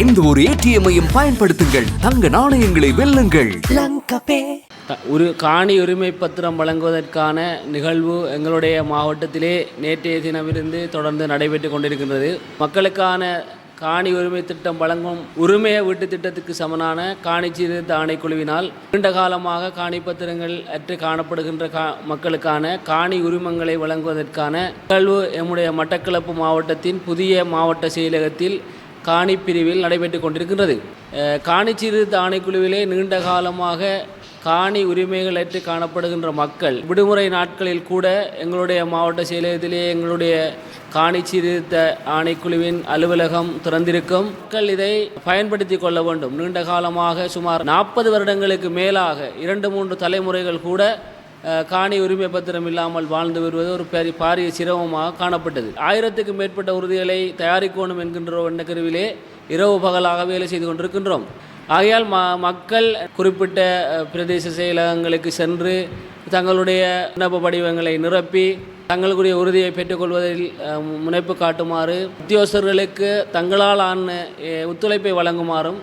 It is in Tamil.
எந்த ஒரு ஏடிஎம்மையும் பயன்படுத்துங்கள். தங்க நாணயங்களை வெல்லுங்கள். ஒரு காணி உரிமை பத்திரம் வழங்குவதற்கான நிகழ்வு எங்களுடைய மாவட்டத்திலே நேற்றைய தினமிருந்து தொடர்ந்து நடைபெற்று கொண்டிருக்கின்றது. மக்களுக்கான காணி உரிமை திட்டம் வழங்கும் உரிமைய வீட்டு திட்டத்துக்கு சமனான காணி சீர்திருத்த ஆணைக்குழுவினால் நீண்ட காலமாக காணி பத்திரங்கள் அற்று காணப்படுகின்ற கா மக்களுக்கான காணி உரிமங்களை வழங்குவதற்கான நிகழ்வு எம்முடைய மட்டக்களப்பு மாவட்டத்தின் புதிய மாவட்ட செயலகத்தில் காணி பிரிவில் நடைபெற்று கொண்டிருக்கின்றது. காணி சீர்திருத்த ஆணைக்குழுவிலே நீண்ட காலமாக காணி உரிமைகளற்று காணப்படுகின்ற மக்கள் விடுமுறை நாட்களில் கூட எங்களுடைய மாவட்ட செயலகத்திலே எங்களுடைய காணி சீர்திருத்த ஆணைக்குழுவின் அலுவலகம் திறந்திருக்கும். மக்கள் இதை பயன்படுத்தி கொள்ள வேண்டும். நீண்ட காலமாக சுமார் நாற்பது வருடங்களுக்கு மேலாக இரண்டு மூன்று தலைமுறைகள் கூட காணி உரிமை பத்திரம் இல்லாமல் வாழ்ந்து வருவது ஒரு பெரிய பாரிய சிரமமாக காணப்பட்டது. ஆயிரத்துக்கு மேற்பட்ட உறுதிகளை தயாரிக்கணும் என்கின்ற எண்ணக்கருவிலே இரவு பகலாக வேலை செய்து கொண்டிருக்கின்றோம். ஆகையால் ம மக்கள் குறிப்பிட்ட பிரதேச செயலகங்களுக்கு சென்று தங்களுடைய விண்ணப்ப படிவங்களை நிரப்பி தங்களுக்குரிய உறுதியை பெற்றுக்கொள்வதில் முனைப்பு காட்டுமாறு உத்தியோகஸ்தர்களுக்கு தங்களால் ஆன ஒத்துழைப்பை வழங்குமாறும்